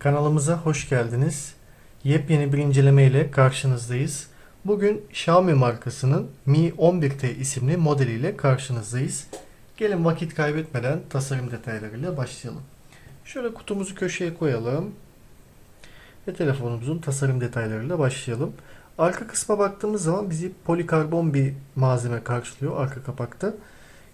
Kanalımıza hoş geldiniz. Yepyeni bir inceleme ile karşınızdayız. Bugün Xiaomi markasının Mi 11T isimli modeliyle karşınızdayız. Gelin vakit kaybetmeden tasarım detaylarıyla başlayalım. Şöyle kutumuzu köşeye koyalım. Ve telefonumuzun tasarım detaylarıyla başlayalım. Arka kısma baktığımız zaman bizi polikarbon bir malzeme karşılıyor arka kapakta.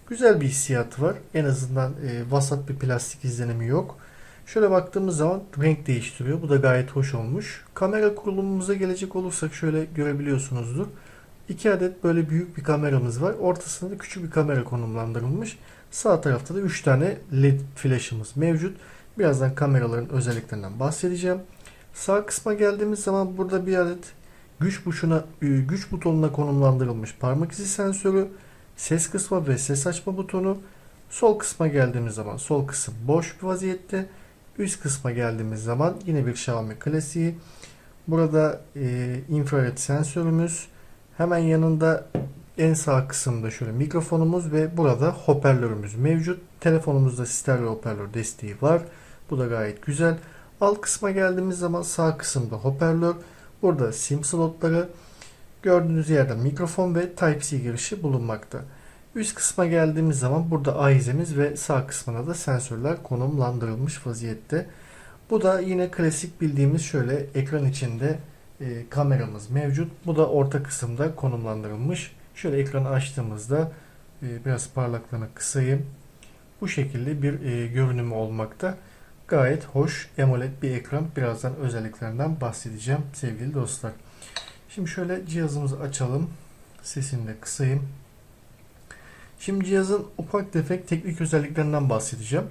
Güzel bir hissiyatı var. En azından e, vasat bir plastik izlenimi yok. Şöyle baktığımız zaman renk değiştiriyor. Bu da gayet hoş olmuş. Kamera kurulumumuza gelecek olursak şöyle görebiliyorsunuzdur. İki adet böyle büyük bir kameramız var. Ortasında da küçük bir kamera konumlandırılmış. Sağ tarafta da 3 tane led flash'ımız mevcut. Birazdan kameraların özelliklerinden bahsedeceğim. Sağ kısma geldiğimiz zaman burada bir adet güç butona, güç butonuna konumlandırılmış parmak izi sensörü, ses kısma ve ses açma butonu. Sol kısma geldiğimiz zaman sol kısım boş bir vaziyette. Üst kısma geldiğimiz zaman yine bir Xiaomi klasiği. Burada e, infrared sensörümüz. Hemen yanında en sağ kısımda şöyle mikrofonumuz ve burada hoparlörümüz mevcut. Telefonumuzda stereo hoparlör desteği var. Bu da gayet güzel. Alt kısma geldiğimiz zaman sağ kısımda hoparlör. Burada sim slotları. Gördüğünüz yerde mikrofon ve Type-C girişi bulunmakta. Üst kısma geldiğimiz zaman burada ahizemiz ve sağ kısmına da sensörler konumlandırılmış vaziyette. Bu da yine klasik bildiğimiz şöyle ekran içinde e, kameramız mevcut. Bu da orta kısımda konumlandırılmış. Şöyle ekranı açtığımızda e, biraz parlaklığını kısayım. Bu şekilde bir e, görünümü olmakta. Gayet hoş AMOLED bir ekran. Birazdan özelliklerinden bahsedeceğim sevgili dostlar. Şimdi şöyle cihazımızı açalım. Sesini de kısayım. Şimdi cihazın ufak tefek teknik özelliklerinden bahsedeceğim.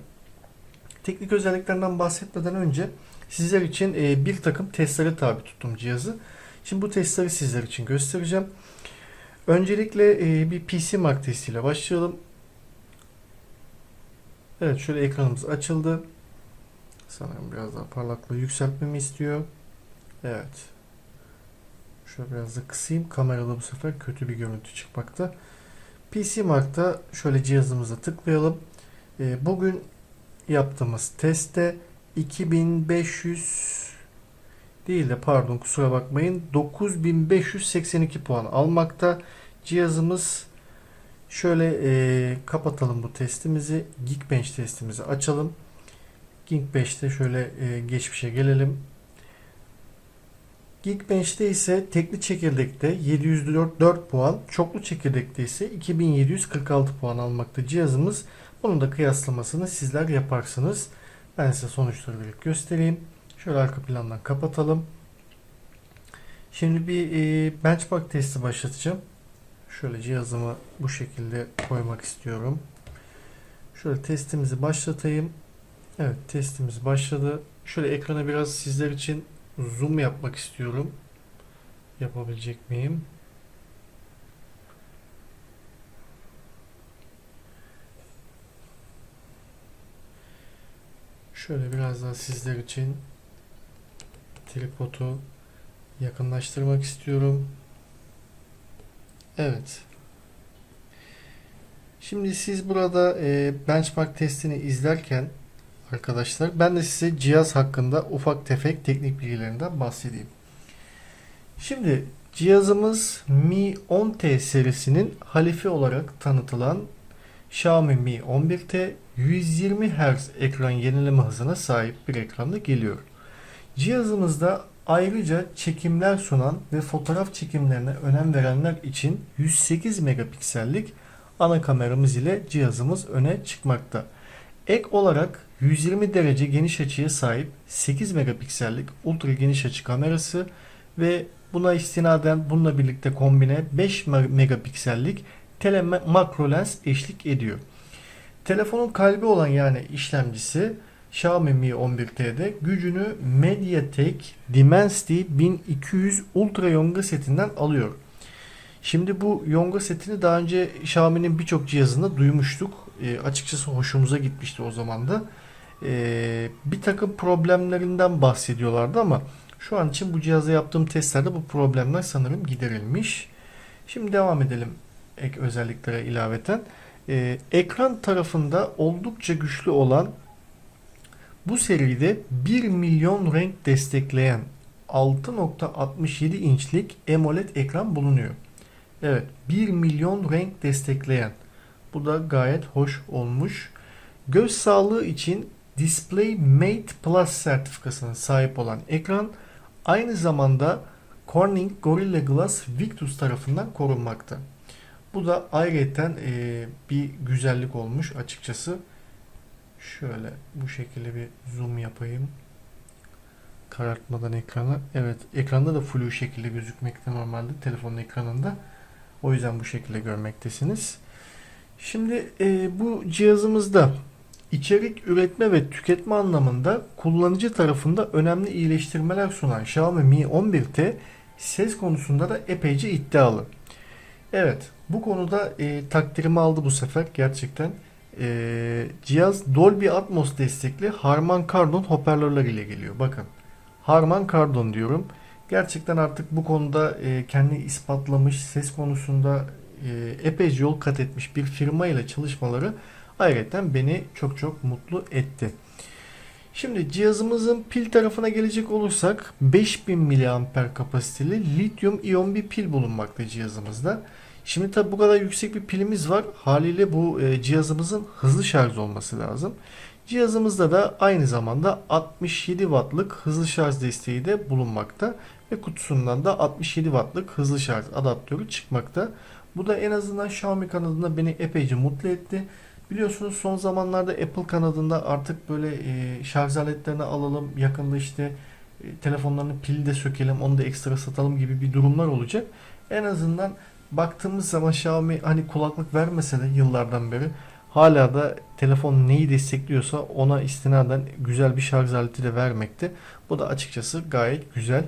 Teknik özelliklerinden bahsetmeden önce sizler için e, bir takım testlere tabi tuttum cihazı. Şimdi bu testleri sizler için göstereceğim. Öncelikle e, bir PC Mark testiyle başlayalım. Evet şöyle ekranımız açıldı. Sanırım biraz daha parlaklığı yükseltmemi istiyor. Evet. Şöyle biraz da kısayım. Kamerada bu sefer kötü bir görüntü çıkmakta. PC Mark'ta şöyle cihazımıza tıklayalım. E, bugün yaptığımız testte 2500 değil de pardon kusura bakmayın 9582 puan almakta. Cihazımız şöyle e, kapatalım bu testimizi. Geekbench testimizi açalım. Geekbench'te şöyle e, geçmişe gelelim. Geekbench'te ise tekli çekirdekte 704 puan, çoklu çekirdekte ise 2746 puan almakta cihazımız. Bunun da kıyaslamasını sizler yaparsınız. Ben size sonuçları direkt göstereyim. Şöyle arka plandan kapatalım. Şimdi bir e, benchmark testi başlatacağım. Şöyle cihazımı bu şekilde koymak istiyorum. Şöyle testimizi başlatayım. Evet testimiz başladı. Şöyle ekrana biraz sizler için zoom yapmak istiyorum. Yapabilecek miyim? Şöyle biraz daha sizler için tripodu yakınlaştırmak istiyorum. Evet. Şimdi siz burada e, benchmark testini izlerken arkadaşlar ben de size cihaz hakkında ufak tefek teknik bilgilerinden bahsedeyim. Şimdi cihazımız Mi 10T serisinin halifi olarak tanıtılan Xiaomi Mi 11T 120 Hz ekran yenileme hızına sahip bir ekranda geliyor. Cihazımızda ayrıca çekimler sunan ve fotoğraf çekimlerine önem verenler için 108 megapiksellik ana kameramız ile cihazımız öne çıkmakta. Ek olarak 120 derece geniş açıya sahip 8 megapiksellik ultra geniş açı kamerası ve buna istinaden bununla birlikte kombine 5 megapiksellik tele makro lens eşlik ediyor. Telefonun kalbi olan yani işlemcisi Xiaomi Mi 11T'de gücünü MediaTek Dimensity 1200 Ultra Yonga setinden alıyor. Şimdi bu Yonga setini daha önce Xiaomi'nin birçok cihazında duymuştuk. E, açıkçası hoşumuza gitmişti o zaman da. E, bir takım problemlerinden bahsediyorlardı ama şu an için bu cihazda yaptığım testlerde bu problemler sanırım giderilmiş. Şimdi devam edelim ek özelliklere ilaveten. Ee, ekran tarafında oldukça güçlü olan Bu seride 1 milyon renk destekleyen 6.67 inçlik AMOLED ekran bulunuyor. Evet 1 milyon renk destekleyen. Bu da gayet hoş olmuş. Göz sağlığı için Display Mate Plus sertifikasına sahip olan ekran aynı zamanda Corning Gorilla Glass Victus tarafından korunmakta. Bu da ayrıca e, bir güzellik olmuş açıkçası. Şöyle bu şekilde bir zoom yapayım. Karartmadan ekranı. Evet ekranda da flu şekilde gözükmekte normalde telefonun ekranında. O yüzden bu şekilde görmektesiniz. Şimdi e, bu cihazımızda içerik üretme ve tüketme anlamında kullanıcı tarafında önemli iyileştirmeler sunan Xiaomi Mi 11T ses konusunda da epeyce iddialı. Evet bu konuda e, takdirimi aldı bu sefer gerçekten. E, cihaz Dolby Atmos destekli Harman Kardon hoparlörler ile geliyor. Bakın Harman Kardon diyorum. Gerçekten artık bu konuda e, kendi ispatlamış ses konusunda e, epeyce yol kat etmiş bir firma ile çalışmaları ayrıca beni çok çok mutlu etti. Şimdi cihazımızın pil tarafına gelecek olursak 5000 mAh kapasiteli lityum iyon bir pil bulunmakta cihazımızda. Şimdi tabi bu kadar yüksek bir pilimiz var. Haliyle bu e, cihazımızın hızlı şarj olması lazım. Cihazımızda da aynı zamanda 67 wattlık hızlı şarj desteği de bulunmakta ve kutusundan da 67 wattlık hızlı şarj adaptörü çıkmakta. Bu da en azından Xiaomi kanadında beni epeyce mutlu etti. Biliyorsunuz son zamanlarda Apple kanadında artık böyle e, şarj aletlerini alalım, yakında işte e, telefonlarını pili de sökelim, onu da ekstra satalım gibi bir durumlar olacak. En azından baktığımız zaman Xiaomi hani kulaklık vermese de yıllardan beri hala da telefon neyi destekliyorsa ona istinaden güzel bir şarj aleti de vermekte. Bu da açıkçası gayet güzel.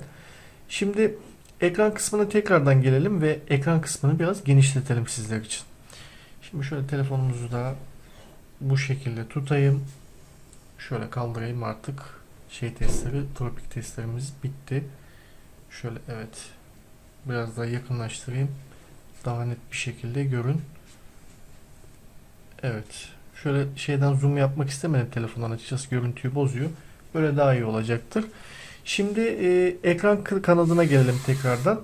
Şimdi ekran kısmına tekrardan gelelim ve ekran kısmını biraz genişletelim sizler için. Şimdi şöyle telefonumuzu da bu şekilde tutayım. Şöyle kaldırayım artık. Şey testleri, tropik testlerimiz bitti. Şöyle evet. Biraz daha yakınlaştırayım. Daha net bir şekilde görün. Evet. Şöyle şeyden zoom yapmak istemedim telefondan açıkçası görüntüyü bozuyor. Böyle daha iyi olacaktır. Şimdi e, ekran kanadına gelelim tekrardan.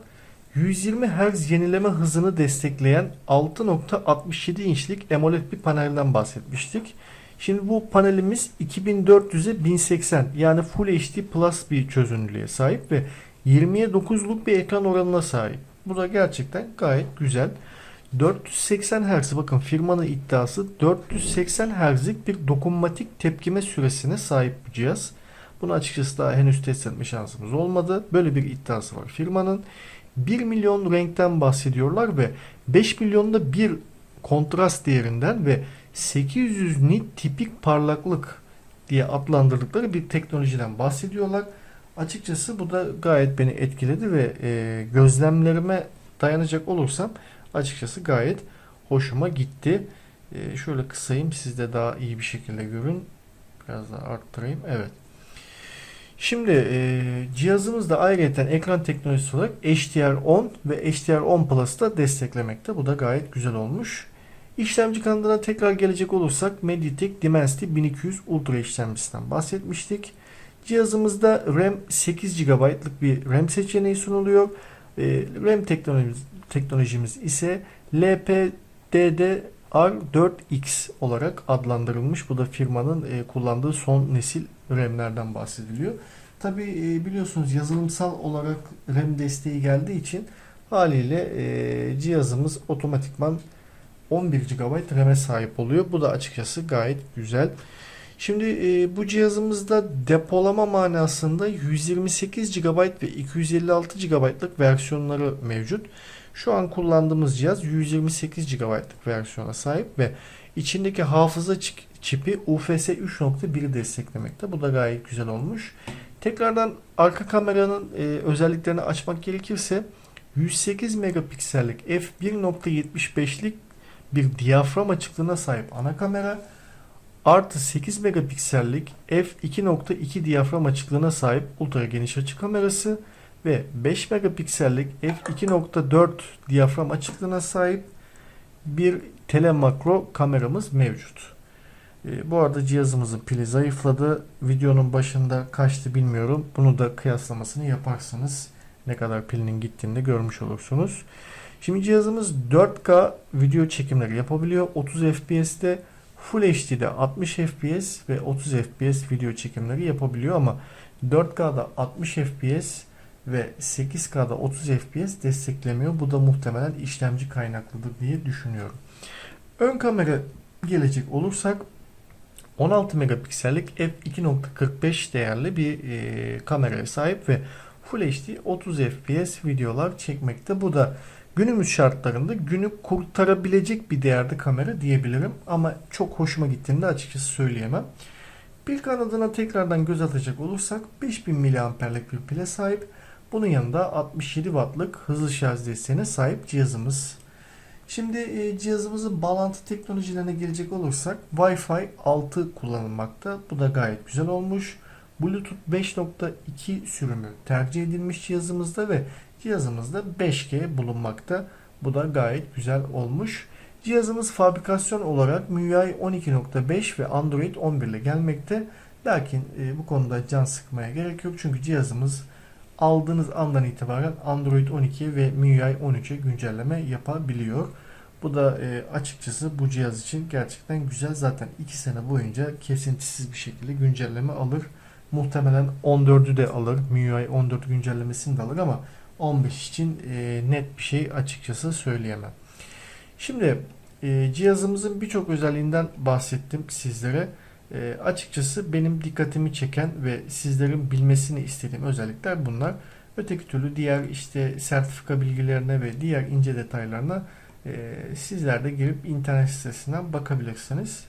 120 Hz yenileme hızını destekleyen 6.67 inçlik AMOLED bir panelden bahsetmiştik. Şimdi bu panelimiz 2400'e 1080 yani Full HD Plus bir çözünürlüğe sahip ve 20'ye 9'luk bir ekran oranına sahip. Bu da gerçekten gayet güzel. 480 Hz bakın firmanın iddiası 480 Hz'lik bir dokunmatik tepkime süresine sahip bu cihaz. Bunu açıkçası daha henüz test etme şansımız olmadı. Böyle bir iddiası var firmanın. 1 milyon renkten bahsediyorlar ve 5 milyonda bir kontrast değerinden ve 800 nit tipik parlaklık diye adlandırdıkları bir teknolojiden bahsediyorlar. Açıkçası bu da gayet beni etkiledi ve e, gözlemlerime dayanacak olursam açıkçası gayet hoşuma gitti. E, şöyle kısayım siz de daha iyi bir şekilde görün. Biraz daha arttırayım. Evet. Şimdi e, cihazımızda ayrıca ekran teknolojisi olarak HDR10 ve HDR10 Plus da desteklemekte. Bu da gayet güzel olmuş. İşlemci kanadına tekrar gelecek olursak Mediatek Dimensity 1200 Ultra işlemcisinden bahsetmiştik. Cihazımızda RAM 8 GB'lık bir RAM seçeneği sunuluyor. E, RAM teknolojimiz, teknolojimiz ise LPDDR4X olarak adlandırılmış. Bu da firmanın e, kullandığı son nesil RAM'lerden bahsediliyor. Tabi e, biliyorsunuz yazılımsal olarak RAM desteği geldiği için haliyle e, cihazımız otomatikman 11 GB RAM'e sahip oluyor. Bu da açıkçası gayet güzel. Şimdi e, bu cihazımızda depolama manasında 128 GB ve 256 GB'lık versiyonları mevcut. Şu an kullandığımız cihaz 128 GB'lık versiyona sahip ve içindeki hafıza çipi UFS 3.1 desteklemekte. Bu da gayet güzel olmuş. Tekrardan arka kameranın e, özelliklerini açmak gerekirse 108 megapiksellik f1.75'lik bir diyafram açıklığına sahip ana kamera artı 8 megapiksellik f2.2 diyafram açıklığına sahip ultra geniş açı kamerası ve 5 megapiksellik f2.4 diyafram açıklığına sahip bir telemakro kameramız mevcut. E, bu arada cihazımızın pili zayıfladı. Videonun başında kaçtı bilmiyorum. Bunu da kıyaslamasını yaparsınız. Ne kadar pilinin gittiğini de görmüş olursunuz. Şimdi cihazımız 4K video çekimleri yapabiliyor. 30 FPS'te Full HD'de 60 FPS ve 30 FPS video çekimleri yapabiliyor ama 4K'da 60 FPS ve 8K'da 30 FPS desteklemiyor. Bu da muhtemelen işlemci kaynaklıdır diye düşünüyorum. Ön kamera gelecek olursak 16 megapiksellik f2.45 değerli bir e, kameraya sahip ve Full HD 30 FPS videolar çekmekte. Bu da günümüz şartlarında günü kurtarabilecek bir değerde kamera diyebilirim ama çok hoşuma gittiğini de açıkçası söyleyemem. Bir kanadına tekrardan göz atacak olursak 5000 mAh'lik bir pile sahip. Bunun yanında 67 Watt'lık hızlı şarj desteğine sahip cihazımız. Şimdi e, cihazımızın bağlantı teknolojilerine gelecek olursak Wi-Fi 6 kullanılmakta. Bu da gayet güzel olmuş. Bluetooth 5.2 sürümü tercih edilmiş cihazımızda ve cihazımızda 5G bulunmakta. Bu da gayet güzel olmuş. Cihazımız fabrikasyon olarak MIUI 12.5 ve Android 11 ile gelmekte. Lakin e, bu konuda can sıkmaya gerek yok. Çünkü cihazımız aldığınız andan itibaren Android 12 ve MIUI 13'e güncelleme yapabiliyor. Bu da e, açıkçası bu cihaz için gerçekten güzel. Zaten 2 sene boyunca kesintisiz bir şekilde güncelleme alır. Muhtemelen 14'ü de alır. MIUI 14 güncellemesini de alır ama 15 için e, net bir şey açıkçası söyleyemem. Şimdi e, cihazımızın birçok özelliğinden bahsettim sizlere. E, açıkçası benim dikkatimi çeken ve sizlerin bilmesini istediğim özellikler bunlar. Öteki türlü diğer işte sertifika bilgilerine ve diğer ince detaylarına e, sizler de girip internet sitesinden bakabilirsiniz.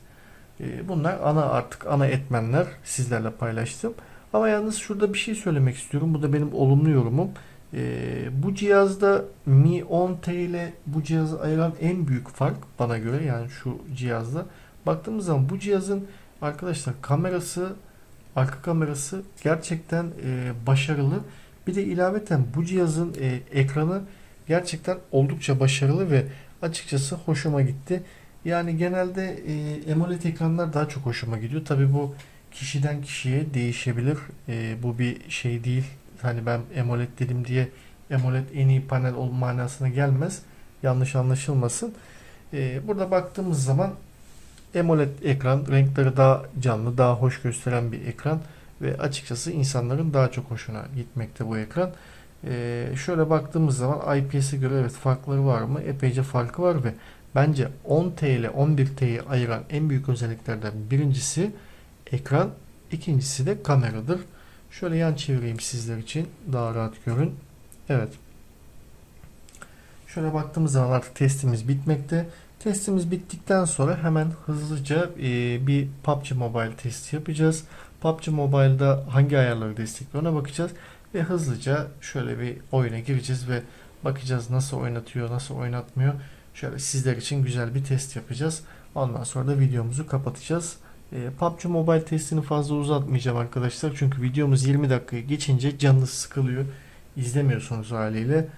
E, bunlar ana artık ana etmenler sizlerle paylaştım. Ama yalnız şurada bir şey söylemek istiyorum. Bu da benim olumlu yorumum. Ee, bu cihazda Mi 10T ile bu cihazı ayıran en büyük fark bana göre yani şu cihazda baktığımız zaman bu cihazın arkadaşlar kamerası arka kamerası gerçekten e, başarılı. Bir de ilaveten bu cihazın e, ekranı gerçekten oldukça başarılı ve açıkçası hoşuma gitti. Yani genelde e, AMOLED ekranlar daha çok hoşuma gidiyor. Tabi bu kişiden kişiye değişebilir. E, bu bir şey değil hani ben AMOLED dedim diye AMOLED en iyi panel olma manasına gelmez. Yanlış anlaşılmasın. Ee, burada baktığımız zaman AMOLED ekran renkleri daha canlı, daha hoş gösteren bir ekran ve açıkçası insanların daha çok hoşuna gitmekte bu ekran. Ee, şöyle baktığımız zaman IPS'e göre evet farkları var mı? Epeyce farkı var ve bence 10T ile 11T'yi ayıran en büyük özelliklerden birincisi ekran, ikincisi de kameradır. Şöyle yan çevireyim sizler için. Daha rahat görün. Evet. Şöyle baktığımız zaman artık testimiz bitmekte. Testimiz bittikten sonra hemen hızlıca e, bir PUBG Mobile testi yapacağız. PUBG Mobile'da hangi ayarları destekliyor ona bakacağız. Ve hızlıca şöyle bir oyuna gireceğiz ve bakacağız nasıl oynatıyor, nasıl oynatmıyor. Şöyle sizler için güzel bir test yapacağız. Ondan sonra da videomuzu kapatacağız. E, PUBG Mobile testini fazla uzatmayacağım arkadaşlar. Çünkü videomuz 20 dakikayı geçince canınız sıkılıyor. İzlemiyorsunuz haliyle.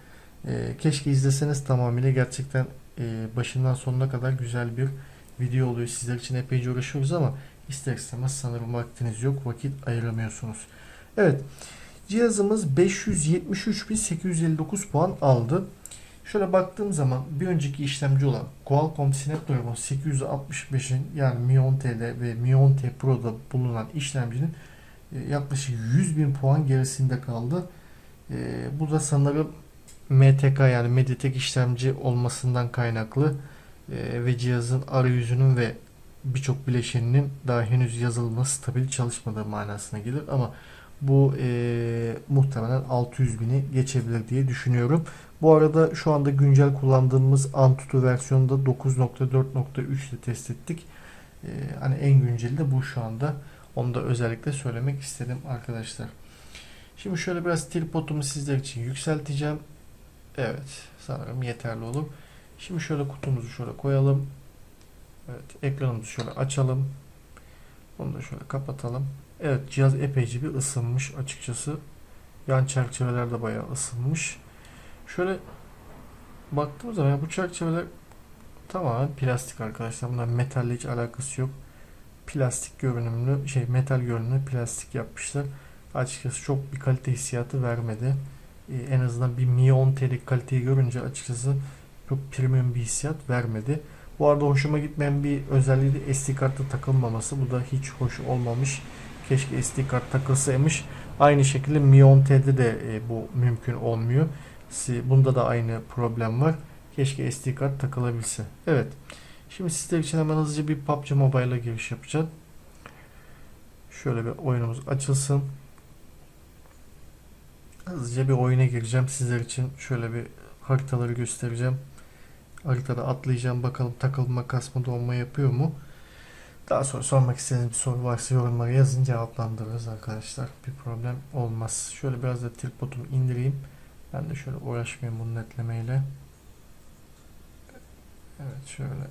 E, keşke izleseniz tamamıyla gerçekten e, başından sonuna kadar güzel bir video oluyor. Sizler için epeyce uğraşıyoruz ama ister istemez sanırım vaktiniz yok. Vakit ayıramıyorsunuz. Evet. Cihazımız 573.859 puan aldı. Şöyle baktığım zaman bir önceki işlemci olan Qualcomm Snapdragon 865'in yani Mi 10T'de ve Mi 10T Pro'da bulunan işlemcinin e, yaklaşık 100.000 puan gerisinde kaldı. E, bu da sanırım MTK yani Mediatek işlemci olmasından kaynaklı e, ve cihazın arayüzünün ve birçok bileşeninin daha henüz yazılması stabil çalışmadığı manasına gelir ama bu e, muhtemelen 600 bini geçebilir diye düşünüyorum. Bu arada şu anda güncel kullandığımız Antutu versiyonunda 9.4.3 ile test ettik. E, hani en günceli de bu şu anda. Onu da özellikle söylemek istedim arkadaşlar. Şimdi şöyle biraz tripodumu sizler için yükselteceğim. Evet sanırım yeterli olur. Şimdi şöyle kutumuzu şöyle koyalım. Evet ekranımızı şöyle açalım. Bunu da şöyle kapatalım. Evet cihaz epeyce bir ısınmış açıkçası. Yan çerçeveler de bayağı ısınmış. Şöyle baktığımız zaman bu çerçeveler tamamen plastik arkadaşlar. Bunlar metalle hiç alakası yok. plastik görünümlü şey metal görünümlü plastik yapmışlar. Açıkçası çok bir kalite hissiyatı vermedi. Ee, en azından bir Mi 10 TL'lik kaliteyi görünce açıkçası çok premium bir hissiyat vermedi. Bu arada hoşuma gitmeyen bir özelliği de SD kartı takılmaması. Bu da hiç hoş olmamış. Keşke SD kart takılsaymış. Aynı şekilde Mi 10 T'de de e, bu mümkün olmuyor. Bunda da aynı problem var. Keşke SD kart takılabilse. Evet. Şimdi sizler için hemen hızlıca bir PUBG Mobile'a giriş yapacağım. Şöyle bir oyunumuz açılsın. Hızlıca bir oyuna gireceğim. Sizler için şöyle bir haritaları göstereceğim. Haritada atlayacağım. Bakalım takılma, kasma, donma yapıyor mu? Daha sonra sormak istediğiniz bir soru varsa yorumlara yazın cevaplandırırız arkadaşlar. Bir problem olmaz. Şöyle biraz da tripodumu indireyim. Ben de şöyle uğraşmayayım bunu netlemeyle. Evet şöyle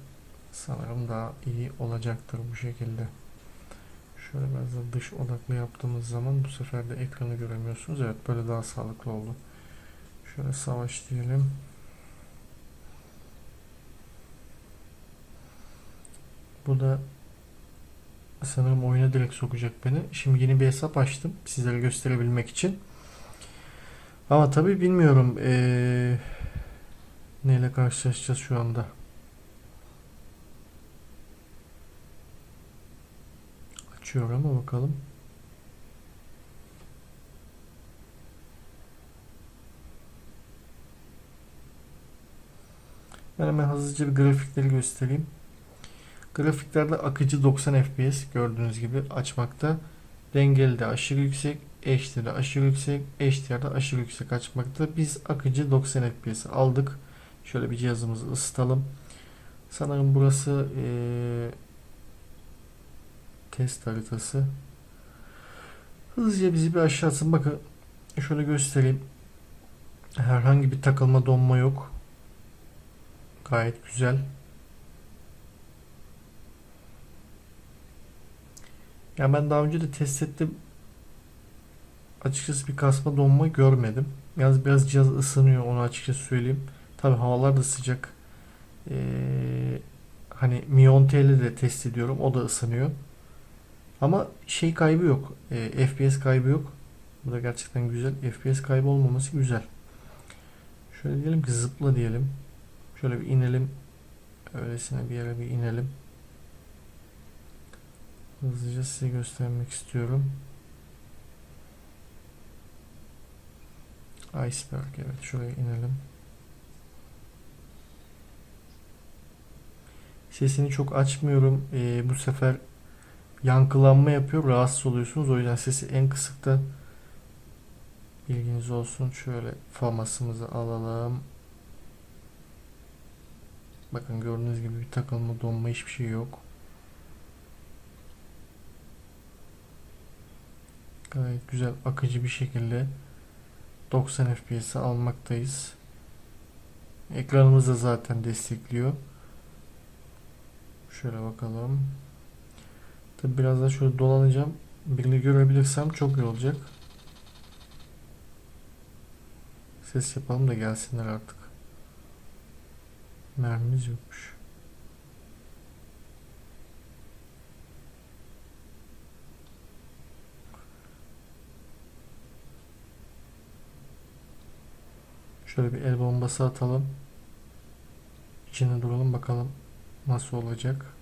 sanırım daha iyi olacaktır bu şekilde. Şöyle biraz da dış odaklı yaptığımız zaman bu sefer de ekranı göremiyorsunuz. Evet böyle daha sağlıklı oldu. Şöyle savaş diyelim. Bu da sanırım oyuna direkt sokacak beni. Şimdi yeni bir hesap açtım sizlere gösterebilmek için. Ama tabii bilmiyorum ee, neyle karşılaşacağız şu anda. Açıyor ama bakalım. Ben hemen hızlıca bir grafikleri göstereyim. Grafiklerde akıcı 90 FPS gördüğünüz gibi açmakta. Dengeli de aşırı yüksek, HDR de aşırı yüksek, HDR de aşırı yüksek açmakta. Biz akıcı 90 FPS aldık. Şöyle bir cihazımızı ısıtalım. Sanırım burası eee, test haritası. Hızlıca bizi bir aşağısın. Bakın şöyle göstereyim. Herhangi bir takılma donma yok. Gayet güzel. Ya ben daha önce de test ettim. Açıkçası bir kasma donma görmedim. Yalnız biraz cihaz ısınıyor onu açıkçası söyleyeyim. Tabi havalar da sıcak. Ee, hani Mi 10 TL de test ediyorum. O da ısınıyor. Ama şey kaybı yok. Ee, FPS kaybı yok. Bu da gerçekten güzel. FPS kaybı olmaması güzel. Şöyle diyelim ki zıpla diyelim. Şöyle bir inelim. Öylesine bir yere bir inelim. Hızlıca size göstermek istiyorum. Iceberg evet şuraya inelim. Sesini çok açmıyorum. Ee, bu sefer yankılanma yapıyor. Rahatsız oluyorsunuz. O yüzden sesi en kısıkta bilginiz olsun. Şöyle famasımızı alalım. Bakın gördüğünüz gibi bir takılma donma hiçbir şey yok. Gayet güzel akıcı bir şekilde 90 FPS'i almaktayız. Ekranımız da zaten destekliyor. Şöyle bakalım. Tabi biraz daha şöyle dolanacağım. Birini görebilirsem çok iyi olacak. Ses yapalım da gelsinler artık. Mermimiz yokmuş. Şöyle bir el bombası atalım. İçine duralım bakalım nasıl olacak.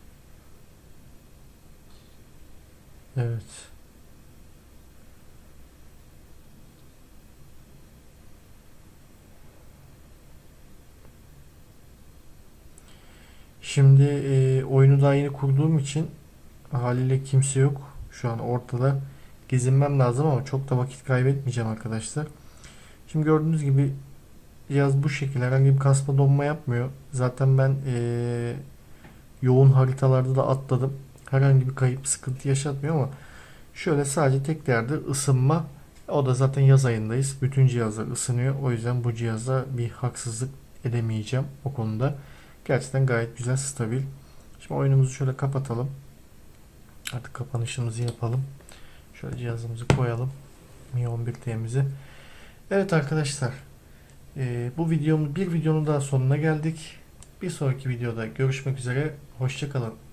Evet. Şimdi e, oyunu daha yeni kurduğum için haliyle kimse yok. Şu an ortada gezinmem lazım ama çok da vakit kaybetmeyeceğim arkadaşlar. Şimdi gördüğünüz gibi cihaz bu şekilde herhangi bir kasma donma yapmıyor. Zaten ben e, yoğun haritalarda da atladım. Herhangi bir kayıp sıkıntı yaşatmıyor ama şöyle sadece tek yerde ısınma. O da zaten yaz ayındayız. Bütün cihazlar ısınıyor. O yüzden bu cihaza bir haksızlık edemeyeceğim o konuda. Gerçekten gayet güzel, stabil. Şimdi oyunumuzu şöyle kapatalım. Artık kapanışımızı yapalım. Şöyle cihazımızı koyalım. Mi 11T'mizi. Evet arkadaşlar. Ee, bu videomun bir videonun daha sonuna geldik. Bir sonraki videoda görüşmek üzere. Hoşçakalın.